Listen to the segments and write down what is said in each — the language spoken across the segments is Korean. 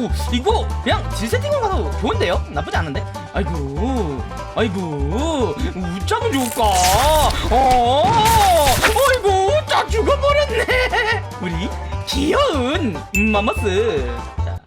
오 이거 그냥 질 세팅만 가도 좋은데요? 나쁘지 않은데? 아이고 아이고 웃자면 좋을까? 어 아이고 딱 죽어버렸네 우리 귀여운 마머스 자.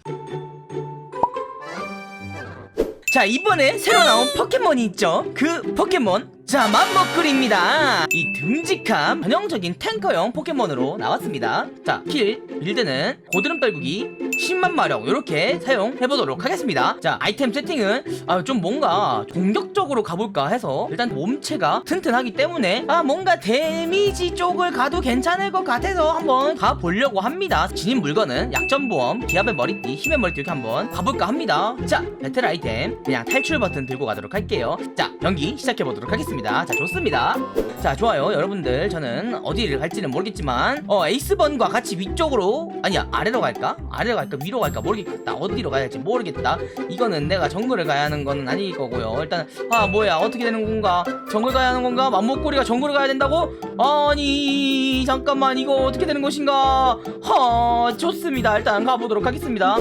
자 이번에 새로 나온 포켓몬이 있죠 그 포켓몬 자 맘먹글입니다 이 듬직한 전형적인 탱커형 포켓몬으로 나왔습니다 자킬 빌드는 고드름 떨구기 10만 마력 이렇게 사용해보도록 하겠습니다. 자 아이템 세팅은 아, 좀 뭔가 공격적으로 가볼까 해서 일단 몸체가 튼튼하기 때문에 아 뭔가 데미지 쪽을 가도 괜찮을 것 같아서 한번 가보려고 합니다. 진입 물건은 약점보험 기압의 머리띠 힘의 머리띠 이렇게 한번 가볼까 합니다. 자 배틀 아이템. 그냥 탈출 버튼 들고 가도록 할게요. 자 경기 시작해보도록 하겠습니다. 자 좋습니다. 자 좋아요. 여러분들 저는 어디를 갈지는 모르겠지만 어 에이스번과 같이 위쪽으로 아니야 아래로 갈까? 아래로 갈까 위로 갈까 모르겠다. 어디로 가야 할지 모르겠다. 이거는 내가 정글을 가야 하는 거는 아닐 거고요. 일단 아 뭐야. 어떻게 되는 건가? 정글 가야 하는 건가? 맘목꼬리가 정글을 가야 된다고? 아니 잠깐만. 이거 어떻게 되는 것인가? 허 좋습니다. 일단 가보도록 하겠습니다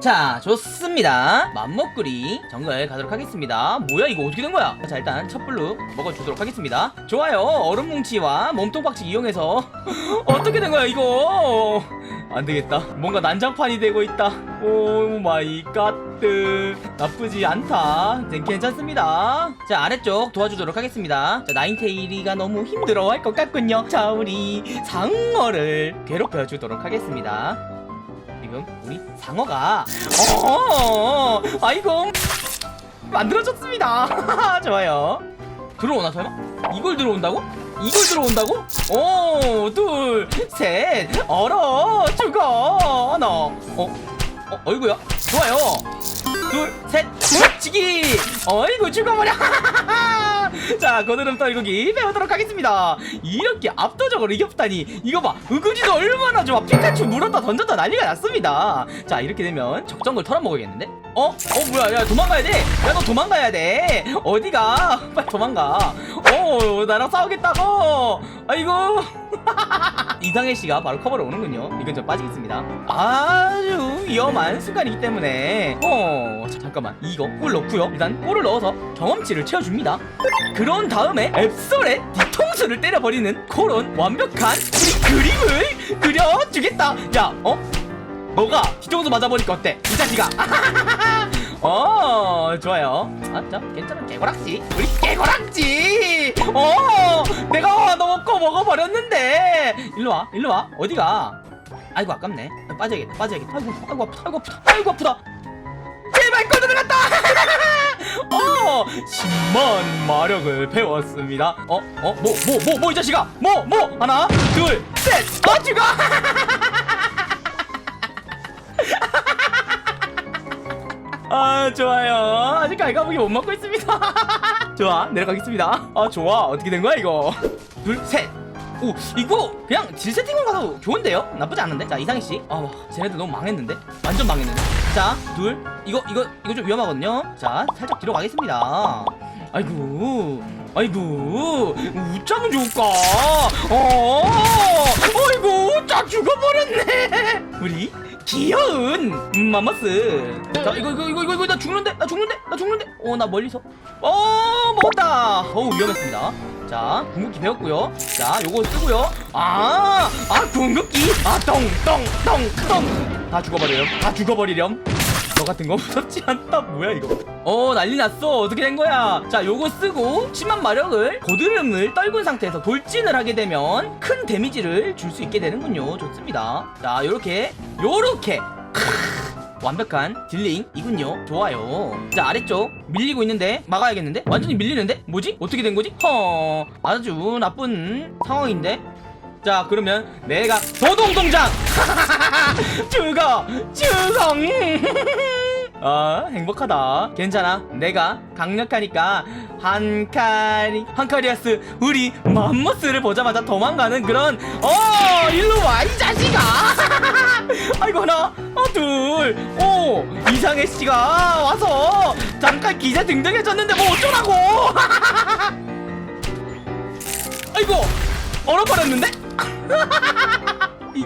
자 좋습니다. 맘먹구리 정글 가도록 하겠습니다. 뭐야 이거 어떻게 된 거야? 자 일단 첫 블루 먹어주도록 하겠습니다. 좋아요. 얼음 뭉치와 몸통 박치 이용해서 어떻게 된 거야 이거? 안 되겠다. 뭔가 난장판이 되고 있다. 오 마이 갓드 나쁘지 않다. 네, 괜찮습니다. 자 아래쪽 도와주도록 하겠습니다. 자 나인테일이가 너무 힘들어 할 것 같군요. 자 우리 상어를 괴롭혀 주도록 하겠습니다 우리 상어가. 어 아이고. 만들어졌습니다. 좋아요. 들어오나 설마? 이걸 들어온다고? 이걸 들어온다고? 오 둘 셋. 얼어 죽어. 하나. 어, 어 어이구야. 좋아요. 둘셋. 묻히기. 어이구 죽어버려 자 거드름 떨구기 배우도록 하겠습니다. 이렇게 압도적으로 이겼다니 이거 봐. 으그지도 얼마나 좋아. 피카츄 물었다 던졌다 난리가 났습니다. 자 이렇게 되면 적정글 털어먹어야겠는데? 어? 어 뭐야. 야 도망가야 돼야 너 도망가야 돼. 어디가? 빨리 도망가. 어 나랑 싸우겠다고. 아이고. 이상해 씨가 바로 커버로 오는군요. 이건 좀 빠지겠습니다. 아주 위험한 순간이기 때문에. 어 자, 잠깐만. 이거 꿀 넣고요. 일단 꿀을 넣어서 경험치를 채워줍니다. 그런 다음에 앱솔에 뒤통수를 때려버리는 그런 완벽한 우리 그림을 그려주겠다. 야 어? 너가? 뒤통수 맞아버리니까 어때? 이 자식아. 어 좋아요. 아자 괜찮아 개고락지. 우리 개고락지! 어 내가 너거 먹어버렸는데. 일로와 일로와. 어디가? 아이고 아깝네. 빠져야겠다 빠져야겠다. 아이고 아이고 아프다 아이고 아프다 아이고 아프다. 제발 꺼들어갔다! 어 10만 마력을 배웠습니다. 어? 어? 뭐 뭐 뭐 뭐 이 자식아! 뭐 뭐! 하나 둘 셋 어 죽어! 아 좋아요. 아직 갈가보기 못 먹고 있습니다. 좋아 내려가겠습니다. 아 좋아. 어떻게 된 거야 이거? 둘셋 오 이거 그냥 질 세팅만 가도 좋은데요? 나쁘지 않은데? 자 이상희 씨. 아 쟤네들 너무 망했는데? 완전 망했는데? 자 둘 이거 이거 이거 좀 위험하거든요? 자 살짝 뒤로 가겠습니다 아이고 아이고 웃자면 좋을까? 어? 아이고 딱 죽어버렸네. 우리 귀여운 마머스. 자 이거 이거 이거 이거 이거 나 죽는데 나 죽는데 나 죽는데. 어 나 멀리서. 어 먹었다. 어우 위험했습니다. 자 궁극기 배웠고요. 자 요거 쓰고요. 아아 궁극기. 아 똥 똥 똥 똥 다 죽어버리렴 다 죽어버리렴 너 같은 거 무섭지 않다? 뭐야 이거? 어 난리 났어. 어떻게 된 거야? 자 요거 쓰고 심한 마력을 고드름을 떨군 상태에서 돌진을 하게 되면 큰 데미지를 줄 수 있게 되는군요. 좋습니다. 자 요렇게 요렇게. 완벽한 딜링이군요. 좋아요. 자 아래쪽 밀리고 있는데 막아야겠는데? 완전히 밀리는데? 뭐지? 어떻게 된 거지? 허 아주 나쁜 상황인데? 자 그러면 내가 소동동장 죽어 죽어 아 행복하다. 괜찮아. 내가 강력하니까 한카리 한카리아스 우리 맘모스를 보자마자 도망가는 그런 어 일로 와 이 자식아. 아이고 하나 어, 둘오 이상해 씨가. 와서 잠깐 기세 등등해졌는데 뭐 어쩌라고. 아이고 얼어버렸는데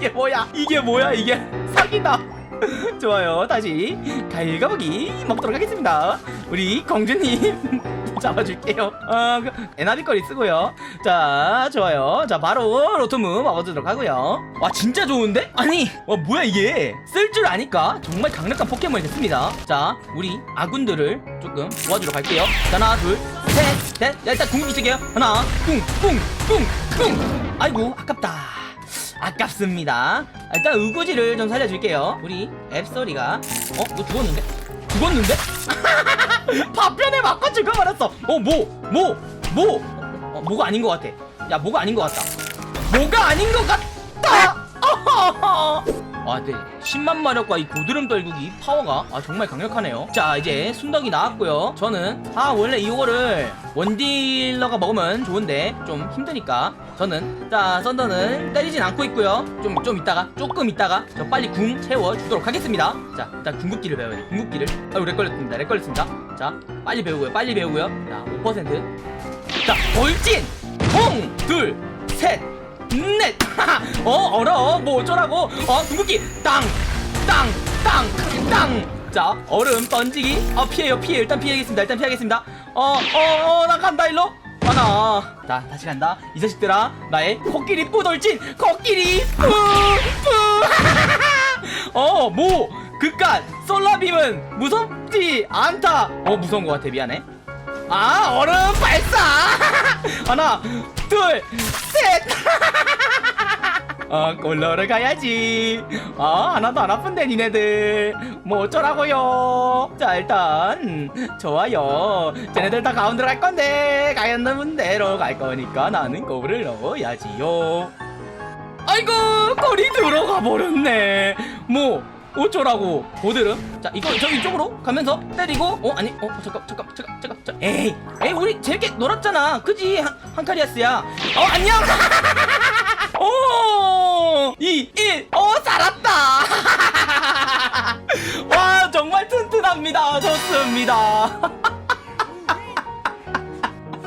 이게 뭐야? 이게 뭐야? 이게 사기다. 좋아요. 다시 갈가보기 먹도록 하겠습니다. 우리 공주님 잡아줄게요. 어 그, 에나비 거리 쓰고요. 자 좋아요. 자 바로 로토무 먹어주도록 하고요. 와 진짜 좋은데? 아니 와 뭐야 이게? 쓸 줄 아니까 정말 강력한 포켓몬이 됐습니다. 자 우리 아군들을 조금 도와주러 갈게요. 자 하나 둘셋넷. 일단 궁극기 쓸게요. 하나 꿍꿍꿍꿍 아이고 아깝다 아깝습니다. 일단 우구지를 좀 살려줄게요. 우리 앱소리가 어? 너 죽었는데? 죽었는데? 파편에 맞고 죽어버렸어. 어 뭐? 뭐? 뭐? 어, 뭐가 아닌 것 같아. 야 뭐가 아닌 것 같다. 뭐가 아닌 것 같다. 아, 네. 10만 마력과 이 고드름 떨구기 파워가 아, 정말 강력하네요. 자, 이제 순덕이 나왔고요. 저는 아 원래 이거를 원딜러가 먹으면 좋은데 좀 힘드니까 저는 자 썬더는 때리진 않고 있고요. 좀좀 이따가 조금 이따가 저 빨리 궁 채워 주도록 하겠습니다. 자, 일단 궁극기를 배워야 돼. 궁극기를. 아유 렉 걸렸습니다. 렉 걸렸습니다. 자, 빨리 배우고요. 빨리 배우고요. 자, 5%. 자, 돌진! 홍! 둘! 셋! 넷! 어, 얼어! 뭐 어쩌라고? 어, 궁극기! 땅! 땅! 땅! 땅! 자, 얼음 던지기. 어, 피해요, 피해. 일단 피하겠습니다. 일단 피하겠습니다. 어, 어, 어, 나 간다, 일로. 하나. 자, 다시 간다. 이 자식들아, 나의 코끼리! 코끼리 뿌! 뿌! 어, 뭐! 그깟 솔라빔은 무섭지 않다! 어, 무서운 것 같아. 미안해. 아 얼음 발사 하나 둘셋 어 골러를 가야지 아 하나도 안 아픈데 니네들 뭐 어쩌라고요? 자 일단 좋아요. 쟤네들 다 가운데로 갈 건데 가는 대로 갈 거니까 나는 거울을 넣어야지요. 아이고 거리 들어가 버렸네. 뭐 어쩌라고? 보드름? 자 이거 저 이쪽으로 가면서 때리고 어 아니 어 잠깐 잠깐 잠깐 잠깐 잠깐. 에이 에이 우리 재밌게 놀았잖아. 그지? 한, 한카리아스야. 어 안녕 좋습니다.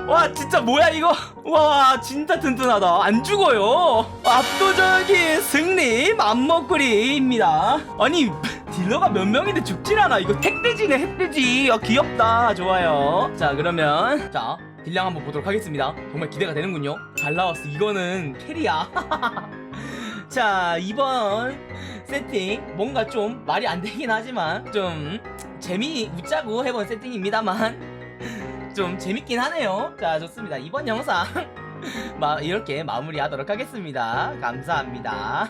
와 진짜 뭐야 이거? 와 진짜 튼튼하다. 안 죽어요. 압도적인 승리 맘먹구리입니다. 아니 딜러가 몇 명인데 죽질 않아. 이거 핵돼지네 핵돼지. 아 귀엽다. 좋아요. 자 그러면 자 딜량 한번 보도록 하겠습니다. 정말 기대가 되는군요. 잘 나왔어. 이거는 캐리야. 자 이번 세팅 뭔가 좀 말이 안 되긴 하지만 좀 재미 웃자고 해본 세팅입니다만 좀 재밌긴 하네요. 자, 좋습니다. 이번 영상 마, 이렇게 마무리하도록 하겠습니다. 감사합니다.